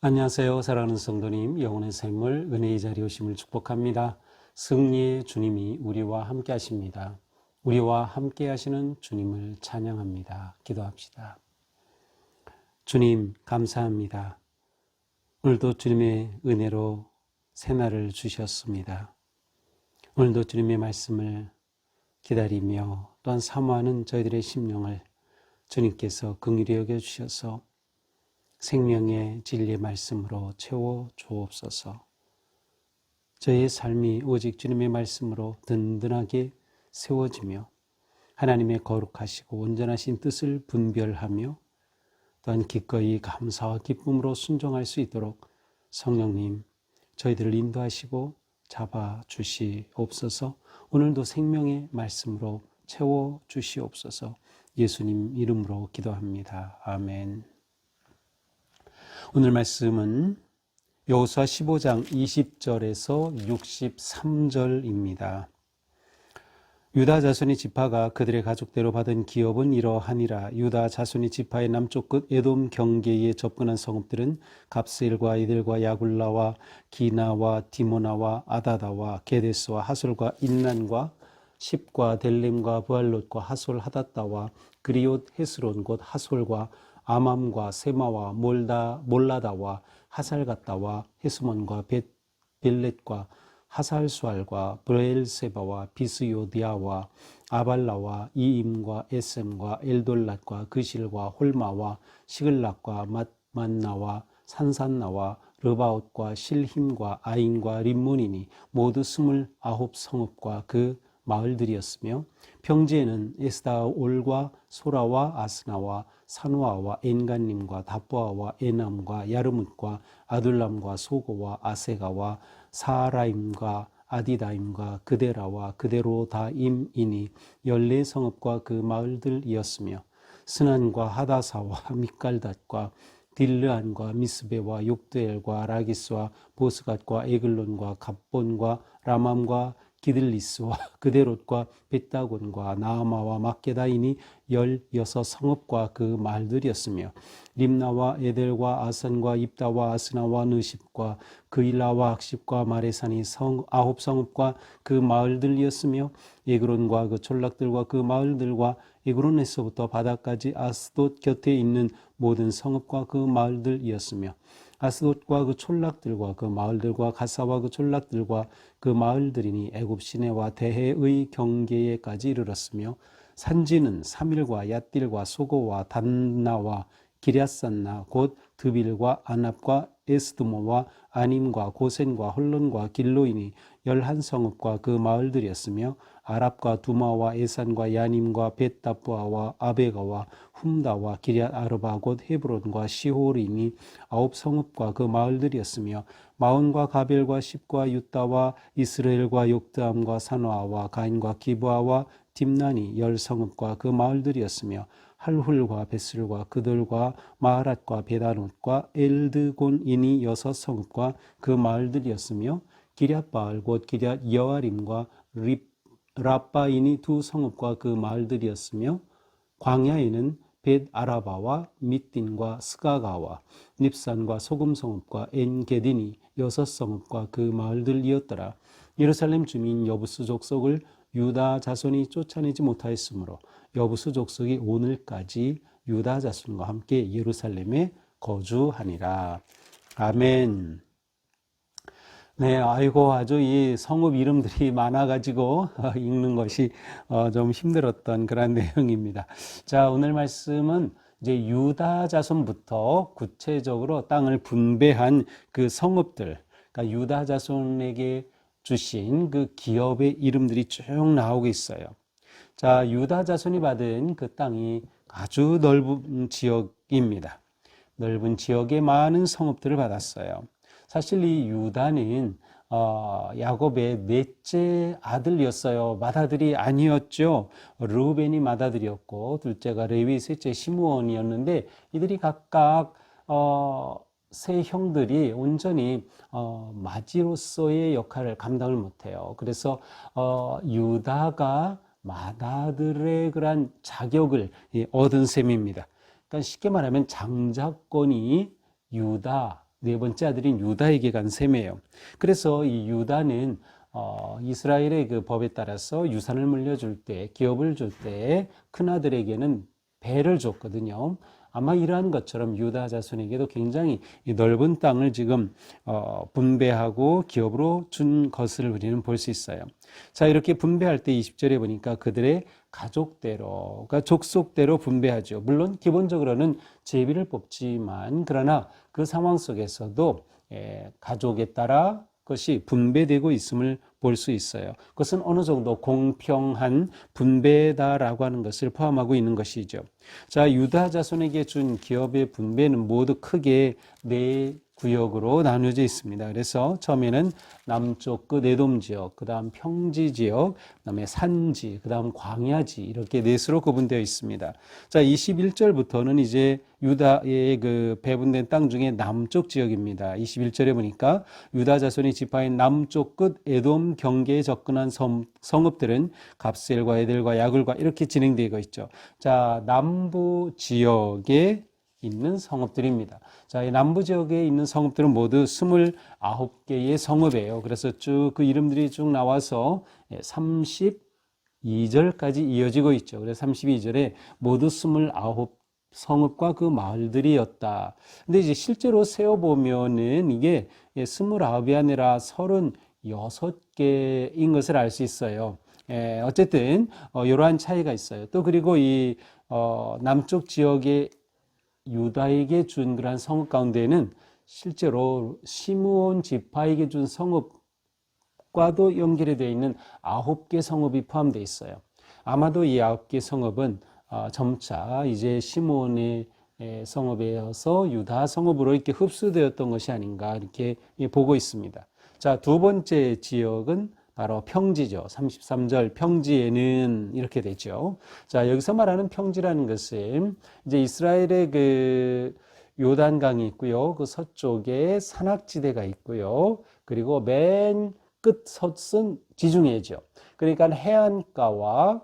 안녕하세요. 사랑하는 성도님, 영혼의 샘물, 은혜의 자리 오심을 축복합니다. 승리의 주님이 우리와 함께 하십니다. 우리와 함께 하시는 주님을 찬양합니다. 기도합시다. 주님, 감사합니다. 오늘도 주님의 은혜로 새날을 주셨습니다. 오늘도 주님의 말씀을 기다리며 또한 사모하는 저희들의 심령을 주님께서 긍휼히 여겨 주셔서 생명의 진리의 말씀으로 채워 주옵소서. 저의 삶이 오직 주님의 말씀으로 든든하게 세워지며 하나님의 거룩하시고 온전하신 뜻을 분별하며 또한 기꺼이 감사와 기쁨으로 순종할 수 있도록 성령님 저희들을 인도하시고 잡아 주시옵소서. 오늘도 생명의 말씀으로 채워 주시옵소서. 예수님 이름으로 기도합니다. 아멘. 오늘 말씀은 여호수아 15장 20절에서 63절입니다. 유다 자손의 지파가 그들의 가족대로 받은 기업은 이러하니라. 유다 자손의 지파의 남쪽 끝 에돔 경계에 접근한 성읍들은 갑세일과 이들과 야굴라와 기나와 디모나와 아다다와 게데스와 하솔과 인난과 십과 델렘과 부알롯과 하솔 하다다와 그리옷 헤스론 곧 하솔과 아맘과 세마와 몰다 몰라다와 하살가다와 헤스몬과 벳 빌렛과 하살수알과 브레엘세바와 비스요디아와 아발라와 이임과 에셈과 엘돌랏과 그실과 홀마와 시글락과 맛만나와 산산나와 르바옷과 실힘과 아인과 림문이니 모두 스물아홉 성읍과 그 마을들이었으며 평지에는 에스다올과 소라와 아스나와 산화와 엔간님과 다보아와 에남과 야르뭇과 아둘람과 소고와 아세가와 사라임과 아디다임과 그데라와 그데로다임이니 열네 성읍과 그 마을들이었으며 스난과 하다사와 미깔닷과 딜르안과 미스베와 욕드엘과 라기스와 보스갓과 에글론과 갑본과 라맘과 기들리스와 그데롯과 벳다곤과 나아마와 막게다인이 열여섯 성읍과 그 마을들이었으며 림나와 에델과 아산과 입다와 아스나와 느십과 그일라와 학십과 마레산이 성 아홉 성읍과 그 마을들이었으며 에그론과 그 촌락들과 그 마을들과 에그론에서부터 바다까지 아스돗 곁에 있는 모든 성읍과 그 마을들이었으며 아스돗과 그 촌락들과 그 마을들과 가사와 그 촌락들과 그 마을들이니 애굽 시내와 대해의 경계에까지 이르렀으며 산지는 사밀과 얏딜과 소고와 단나와 기랴산나 곧 드빌과 아납과 에스드모와 아님과 고센과 홀론과 길로이니 열한 성읍과 그 마을들이었으며 아랍과 두마와 에산과 야님과 벳다부아와 아베가와 훔다와 기랴 아르바 곧 헤브론과 시홀이니 아홉 성읍과 그 마을들이었으며 마온과 가벨과 십과 유다와 이스라엘과 욕드암과 산화와 가인과 기브아와 딥난이 열 성읍과 그 마을들이었으며 할훌과 베슬과 그들과 마하랏과 베다롯과 엘드곤이니 여섯 성읍과 그 마을들이었으며 기랴바알 곧 기랴 여아림과 립 라빠인이 두 성읍과 그 마을들이었으며 광야에는 벳 아라바와 미딘과 스가가와 닙산과 소금 성읍과 엔게딘이 여섯 성읍과 그 마을들이었더라. 예루살렘 주민 여부스 족속을 유다 자손이 쫓아내지 못하였으므로 여부스 족속이 오늘까지 유다 자손과 함께 예루살렘에 거주하니라. 아멘. 네, 아이고 아주 이 성읍 이름들이 많아가지고 읽는 것이 어, 좀 힘들었던 그런 내용입니다. 자, 오늘 말씀은 이제 유다 자손부터 구체적으로 땅을 분배한 그 성읍들, 그러니까 유다 자손에게 주신 그 기업의 이름들이 쭉 나오고 있어요. 자, 유다 자손이 받은 그 땅이 아주 넓은 지역입니다. 넓은 지역에 많은 성읍들을 받았어요. 사실 이 유다는 어, 야곱의 넷째 아들이었어요. 맏아들이 아니었죠. 루벤이 맏아들이었고 둘째가 레위, 셋째 시므온이었는데 이들이 각각 어, 세 형들이 온전히 어, 마지로서의 역할을 감당을 못해요. 그래서 어, 유다가 마다들의 그런 자격을 예, 얻은 셈입니다. 그러니까 쉽게 말하면 장자권이 유다 네 번째 아들인 유다에게 간 셈이에요. 그래서 이 유다는 어, 이스라엘의 그 법에 따라서 유산을 물려줄 때, 기업을 줄 때 큰 아들에게는 배를 줬거든요. 아마 이러한 것처럼 유다 자손에게도 굉장히 넓은 땅을 지금 어, 분배하고 기업으로 준 것을 우리는 볼 수 있어요. 자, 이렇게 분배할 때 20절에 보니까 그들의 가족대로, 그러니까 족속대로 분배하죠. 물론 기본적으로는 제비를 뽑지만 그러나 그 상황 속에서도 예, 가족에 따라 것이 분배되고 있음을 볼 수 있어요. 그것은 어느 정도 공평한 분배다라고 하는 것을 포함하고 있는 것이죠. 자, 유다 자손에게 준 기업의 분배는 모두 크게 네 구역으로 나누어져 있습니다. 그래서 처음에는 남쪽 끝 에돔 지역, 그다음 평지 지역, 그다음에 산지, 그다음 광야지 이렇게 넷으로 구분되어 있습니다. 자, 21절부터는 이제 유다의 그 배분된 땅 중에 남쪽 지역입니다. 21절에 보니까 유다 자손이 지파인 남쪽 끝 에돔 경계에 접근한 성, 성읍들은 갑셀과 에델과 야굴과 이렇게 진행되고 있죠. 자, 남부 지역에 있는 성읍들입니다. 자, 이 남부 지역에 있는 성읍들은 모두 29개의 성읍이에요. 그래서 쭉 그 이름들이 쭉 나와서 32절까지 이어지고 있죠. 그래서 32절에 모두 29 성읍과 그 마을들이었다. 근데 이제 실제로 세어 보면은 이게 29이 아니라 36개인 것을 알 수 있어요. 예, 어쨌든, 어, 이러한 차이가 있어요. 또 그리고 이, 어, 남쪽 지역의 유다에게 준 그러한 성읍 가운데에는 실제로 시므온 지파에게 준 성읍과도 연결이 되어 있는 아홉 개 성읍이 포함되어 있어요. 아마도 이 아홉 개 성읍은 어, 점차 이제 시므온의 성읍에서 유다 성읍으로 이렇게 흡수되었던 것이 아닌가 이렇게 보고 있습니다. 자, 두 번째 지역은 바로 평지죠. 33절 평지에는 이렇게 되죠. 자, 여기서 말하는 평지라는 것은 이제 이스라엘의 그 요단강이 있고요. 그 서쪽에 산악지대가 있고요. 그리고 맨끝 섰은 지중해죠. 그러니까 해안가와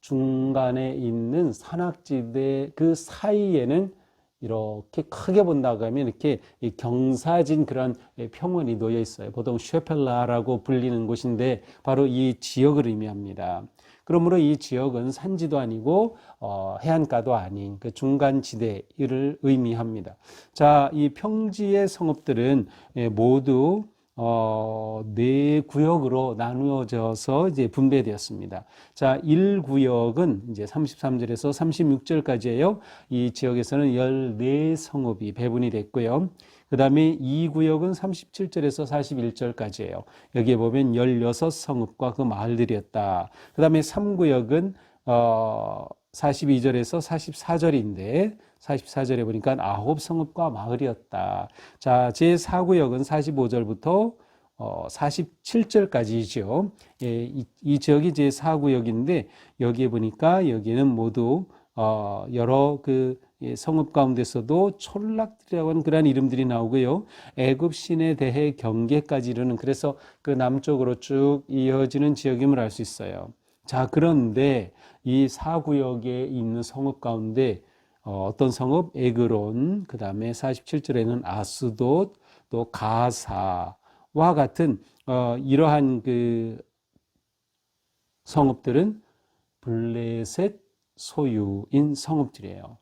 중간에 있는 산악지대 그 사이에는 이렇게 크게 본다고 하면 이렇게 경사진 그런 평원이 놓여 있어요. 보통 쉐펠라라고 불리는 곳인데 바로 이 지역을 의미합니다. 그러므로 이 지역은 산지도 아니고 어, 해안가도 아닌 그 중간 지대를 의미합니다. 자, 이 평지의 성읍들은 모두 어, 네 구역으로 나누어져서 이제 분배되었습니다. 자, 1구역은 이제 33절에서 36절까지예요. 이 지역에서는 14성읍이 배분이 됐고요. 그 다음에 2구역은 37절에서 41절까지예요. 여기에 보면 16성읍과 그 마을들이었다. 그 다음에 3구역은 어, 42절에서 44절인데 44절에 보니까 아홉 성읍과 마을이었다. 자, 제 4구역은 45절부터 어, 47절까지죠. 예, 이, 이 지역이 제 4구역인데 여기에 보니까 여기는 모두 어, 여러 그 예, 성읍 가운데서도 촌락들이라고 하는 그러한 이름들이 나오고요. 애굽 신에 대해 경계까지 이르는 그래서 그 남쪽으로 쭉 이어지는 지역임을 알 수 있어요. 자, 그런데 이 사구역에 있는 성읍 가운데 어, 어떤 성읍? 에그론, 그 다음에 47절에는 아스돗, 또 가사와 같은 어, 이러한 그 성읍들은 블레셋 소유인 성읍들이에요.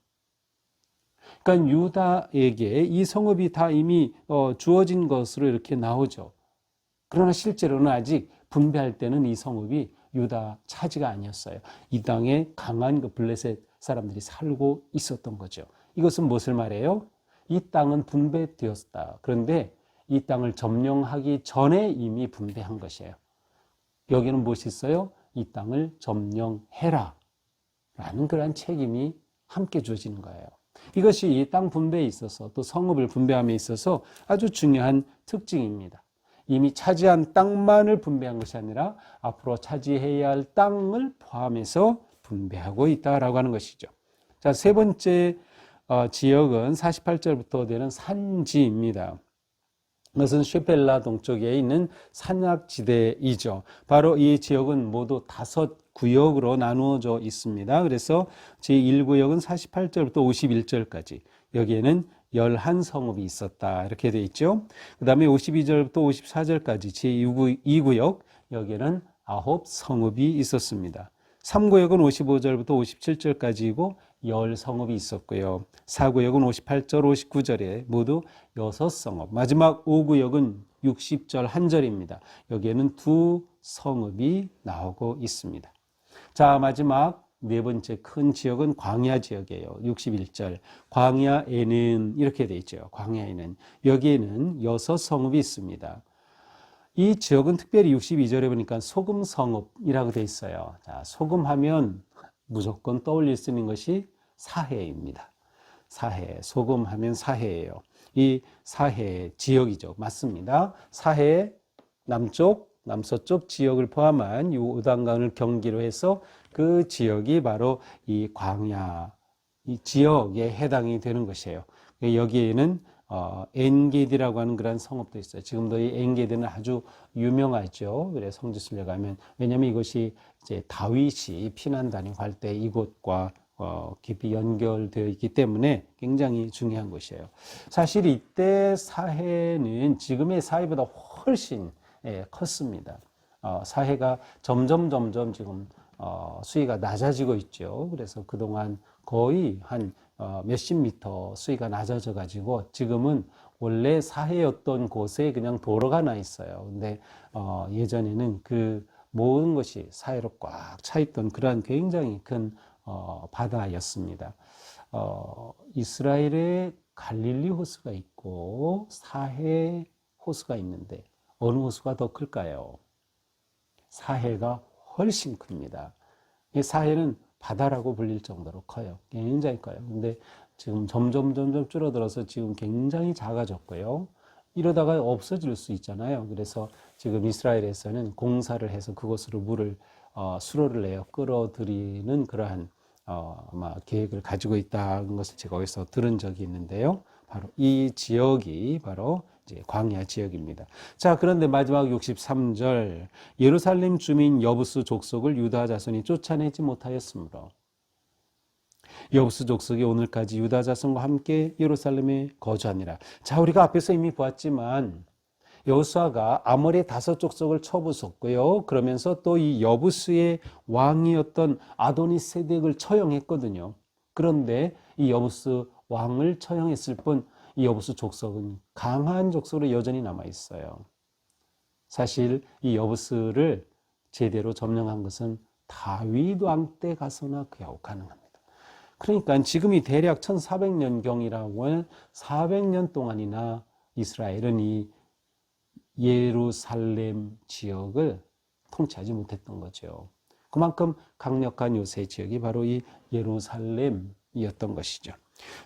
그러니까 유다에게 이 성읍이 다 이미 어, 주어진 것으로 이렇게 나오죠. 그러나 실제로는 아직 분배할 때는 이 성읍이 유다 차지가 아니었어요. 이 땅에 강한 그 블레셋 사람들이 살고 있었던 거죠. 이것은 무엇을 말해요? 이 땅은 분배되었다. 그런데 이 땅을 점령하기 전에 이미 분배한 것이에요. 여기는 무엇이 있어요? 이 땅을 점령해라. 라는 그러한 책임이 함께 주어지는 거예요. 이것이 이 땅 분배에 있어서 또 성읍을 분배함에 있어서 아주 중요한 특징입니다. 이미 차지한 땅만을 분배한 것이 아니라 앞으로 차지해야 할 땅을 포함해서 분배하고 있다라고 하는 것이죠. 자, 세 번째 어, 지역은 48절부터 되는 산지입니다. 그것은 쉐펠라 동쪽에 있는 산악지대이죠. 바로 이 지역은 모두 다섯 구역으로 나누어져 있습니다. 그래서 제1구역은 48절부터 51절까지 여기에는 11성읍이 있었다. 이렇게 돼 있죠. 그 다음에 52절부터 54절까지 제2구역 여기에는 아홉 성읍이 있었습니다. 3구역은 55절부터 57절까지이고 열 성읍이 있었고요. 4구역은 58절, 59절에 모두 여섯 성읍. 마지막 5구역은 60절 한 절입니다. 여기에는 두 성읍이 나오고 있습니다. 자, 마지막 네 번째 큰 지역은 광야 지역이에요. 61절. 광야에는 이렇게 돼 있죠. 광야에는 여기에는 여섯 성읍이 있습니다. 이 지역은 특별히 62절에 보니까 소금 성읍이라고 돼 있어요. 자, 소금 하면 무조건 떠올릴 수 있는 것이 사해입니다. 사해. 소금 하면 사해예요. 이 사해 지역이죠. 맞습니다. 사해 남쪽, 남서쪽 지역을 포함한 요단강을 경기로 해서 그 지역이 바로 이 광야 이 지역에 해당이 되는 것이에요. 여기에는 어, 엔게디라고 하는 그런 성읍도 있어요. 지금도 이 엔게디는 아주 유명하죠. 그래 성지순례 가면 왜냐하면 이것이 이제 다윗이 피난 다니고 때 이곳과 어, 깊이 연결되어 있기 때문에 굉장히 중요한 것이에요. 사실 이때 사해는 지금의 사해보다 훨씬 예, 컸습니다. 어, 사해가 점점 점점 지금 어, 수위가 낮아지고 있죠. 그래서 그동안 거의 한 어, 몇십 미터 수위가 낮아져 가지고 지금은 원래 사해였던 곳에 그냥 도로가 나 있어요. 근데 어, 예전에는 그 모든 것이 사해로 꽉 차 있던 그러한 굉장히 큰 어, 바다였습니다. 어, 이스라엘에 갈릴리 호수가 있고 사해 호수가 있는데 어느 호수가 더 클까요? 사해가 훨씬 큽니다. 이 사해는 바다라고 불릴 정도로 커요. 굉장히 커요. 근데 지금 점점 점점 줄어들어서 지금 굉장히 작아졌고요. 이러다가 없어질 수 있잖아요. 그래서 지금 이스라엘에서는 공사를 해서 그곳으로 물을 어, 수로를 내어 끌어들이는 그러한 어, 아마 계획을 가지고 있다는 것을 제가 어디서 들은 적이 있는데요. 바로 이 지역이 바로 광야 지역입니다. 자, 그런데 마지막 63절 예루살렘 주민 여부스 족속을 유다 자손이 쫓아내지 못하였으므로 여부스 족속이 오늘까지 유다 자손과 함께 예루살렘에 거주하니라. 자, 우리가 앞에서 이미 보았지만 여호수아가 아모리 다섯 족속을 쳐부쉈고요. 그러면서 또 이 여부스의 왕이었던 아도니스 세덱을 처형했거든요. 그런데 이 여부스 왕을 처형했을 뿐 이 여부스 족속은 강한 족속으로 여전히 남아 있어요. 사실 이 여부스를 제대로 점령한 것은 다윗 왕 때 가서나 그야고 가능합니다. 그러니까 지금이 대략 1400년경이라고 400년 동안이나 이스라엘은 이 예루살렘 지역을 통치하지 못했던 거죠. 그만큼 강력한 요새 지역이 바로 이 예루살렘이었던 것이죠.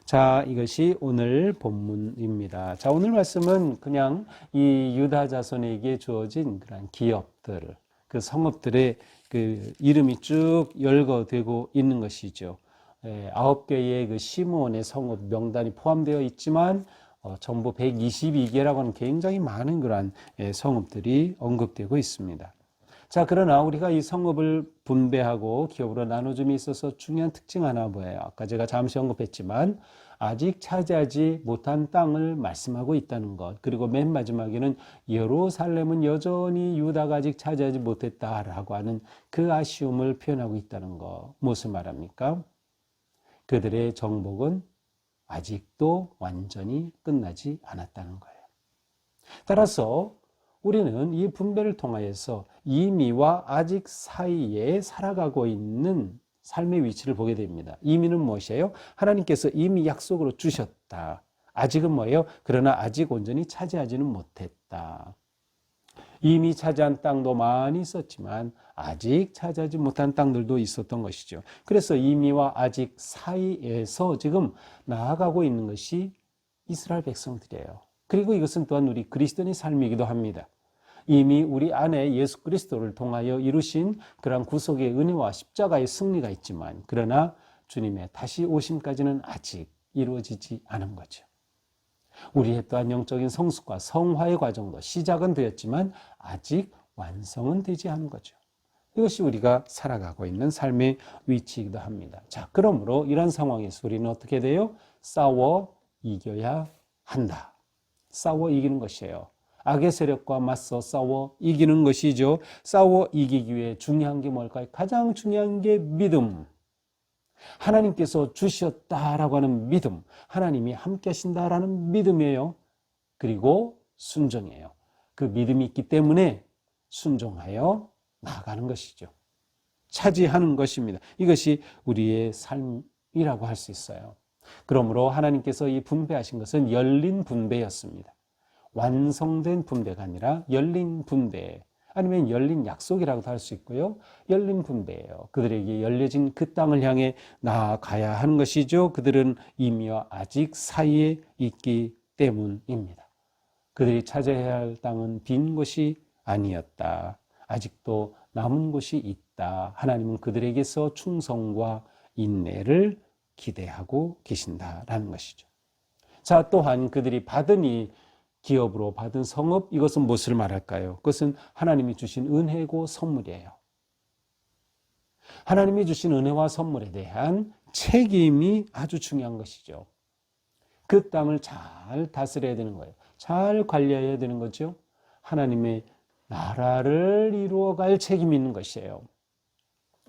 자, 이것이 오늘 본문입니다. 자, 오늘 말씀은 그냥 이 유다 자손에게 주어진 그런 기업들, 그 성읍들의 그 이름이 쭉 열거되고 있는 것이죠. 예, 아홉 개의 그 시므온의 성읍 명단이 포함되어 있지만 어, 전부 122개라고 하는 굉장히 많은 그러한 예, 성읍들이 언급되고 있습니다. 자, 그러나 우리가 이 성읍을 분배하고 기업으로 나눠줌에 있어서 중요한 특징 하나 뭐예요? 아까 제가 잠시 언급했지만 아직 차지하지 못한 땅을 말씀하고 있다는 것. 그리고 맨 마지막에는 예루살렘은 여전히 유다가 아직 차지하지 못했다라고 하는 그 아쉬움을 표현하고 있다는 것. 무엇을 말합니까? 그들의 정복은 아직도 완전히 끝나지 않았다는 거예요. 따라서 우리는 이 분배를 통하여서 이미와 아직 사이에 살아가고 있는 삶의 위치를 보게 됩니다. 이미는 무엇이에요? 하나님께서 이미 약속으로 주셨다. 아직은 뭐예요? 그러나 아직 온전히 차지하지는 못했다. 이미 차지한 땅도 많이 있었지만 아직 차지하지 못한 땅들도 있었던 것이죠. 그래서 이미와 아직 사이에서 지금 나아가고 있는 것이 이스라엘 백성들이에요. 그리고 이것은 또한 우리 그리스도인의 삶이기도 합니다. 이미 우리 안에 예수 그리스도를 통하여 이루신 그러한 구속의 은혜와 십자가의 승리가 있지만 그러나 주님의 다시 오심까지는 아직 이루어지지 않은 거죠. 우리의 또한 영적인 성숙과 성화의 과정도 시작은 되었지만 아직 완성은 되지 않은 거죠. 이것이 우리가 살아가고 있는 삶의 위치이기도 합니다. 자, 그러므로 이런 상황에서 우리는 어떻게 돼요? 싸워 이겨야 한다. 싸워 이기는 것이에요. 악의 세력과 맞서 싸워 이기는 것이죠. 싸워 이기기 위해 중요한 게 뭘까요? 가장 중요한 게 믿음. 하나님께서 주셨다라고 하는 믿음. 하나님이 함께 하신다라는 믿음이에요. 그리고 순종이에요. 그 믿음이 있기 때문에 순종하여 나아가는 것이죠. 차지하는 것입니다. 이것이 우리의 삶이라고 할 수 있어요. 그러므로 하나님께서 이 분배하신 것은 열린 분배였습니다. 완성된 분배가 아니라 열린 분배, 아니면 열린 약속이라고도 할 수 있고요. 열린 분배예요. 그들에게 열려진 그 땅을 향해 나아가야 하는 것이죠. 그들은 이미와 아직 사이에 있기 때문입니다. 그들이 찾아야 할 땅은 빈 곳이 아니었다. 아직도 남은 곳이 있다. 하나님은 그들에게서 충성과 인내를 기대하고 계신다라는 것이죠. 자, 또한 그들이 받은 이 기업으로 받은 성업, 이것은 무엇을 말할까요? 그것은 하나님이 주신 은혜고 선물이에요. 하나님이 주신 은혜와 선물에 대한 책임이 아주 중요한 것이죠. 그 땅을 잘 다스려야 되는 거예요. 잘 관리해야 되는 거죠. 하나님의 나라를 이루어갈 책임이 있는 것이에요.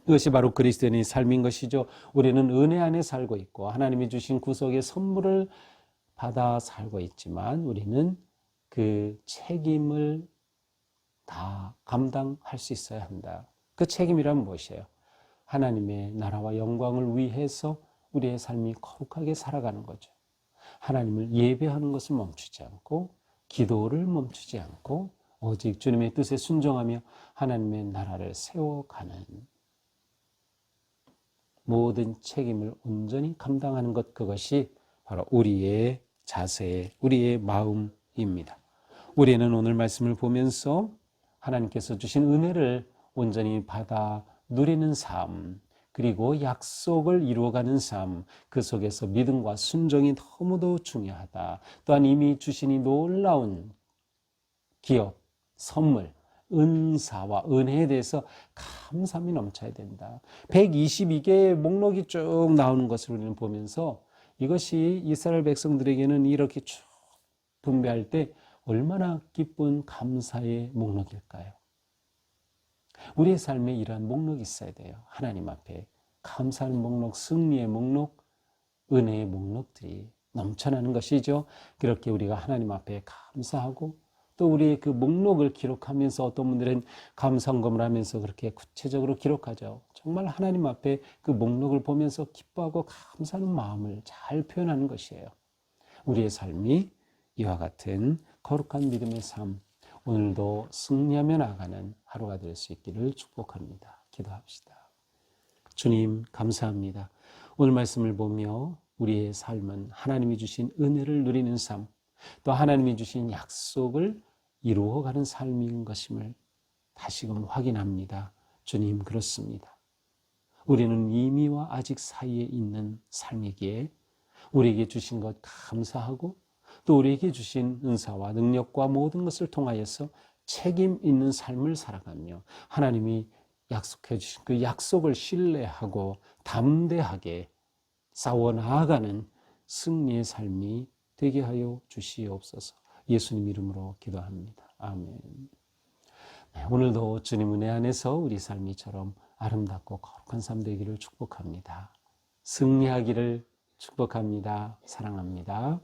이것이 바로 그리스도인의 삶인 것이죠. 우리는 은혜 안에 살고 있고 하나님이 주신 구속의 선물을 받아 살고 있지만 우리는 그 책임을 다 감당할 수 있어야 한다. 그 책임이란 무엇이에요? 하나님의 나라와 영광을 위해서 우리의 삶이 거룩하게 살아가는 거죠. 하나님을 예배하는 것을 멈추지 않고 기도를 멈추지 않고 오직 주님의 뜻에 순종하며 하나님의 나라를 세워가는 모든 책임을 온전히 감당하는 것 그것이 바로 우리의 자세, 우리의 마음입니다. 우리는 오늘 말씀을 보면서 하나님께서 주신 은혜를 온전히 받아 누리는 삶, 그리고 약속을 이루어가는 삶, 그 속에서 믿음과 순종이 너무도 중요하다. 또한 이미 주신 이 놀라운 기업, 선물, 은사와 은혜에 대해서 감사함이 넘쳐야 된다. 122개의 목록이 쭉 나오는 것을 우리는 보면서 이것이 이스라엘 백성들에게는 이렇게 쭉 분배할 때 얼마나 기쁜 감사의 목록일까요? 우리의 삶에 이러한 목록이 있어야 돼요. 하나님 앞에 감사하는 목록, 승리의 목록, 은혜의 목록들이 넘쳐나는 것이죠. 그렇게 우리가 하나님 앞에 감사하고 또 우리의 그 목록을 기록하면서 어떤 분들은 감상검을 하면서 그렇게 구체적으로 기록하죠. 정말 하나님 앞에 그 목록을 보면서 기뻐하고 감사하는 마음을 잘 표현하는 것이에요. 우리의 삶이 이와 같은 거룩한 믿음의 삶, 오늘도 승리하며 나가는 하루가 될 수 있기를 축복합니다. 기도합시다. 주님, 감사합니다. 오늘 말씀을 보며 우리의 삶은 하나님이 주신 은혜를 누리는 삶, 또 하나님이 주신 약속을 이루어가는 삶인 것임을 다시금 확인합니다. 주님, 그렇습니다. 우리는 이미와 아직 사이에 있는 삶이기에 우리에게 주신 것 감사하고 또 우리에게 주신 은사와 능력과 모든 것을 통하여서 책임 있는 삶을 살아가며 하나님이 약속해 주신 그 약속을 신뢰하고 담대하게 싸워 나아가는 승리의 삶이 되게 하여 주시옵소서. 예수님 이름으로 기도합니다. 아멘. 네, 오늘도 주님 은혜 안에서 우리 삶이처럼 아름답고 거룩한 삶 되기를 축복합니다. 승리하기를 축복합니다. 사랑합니다.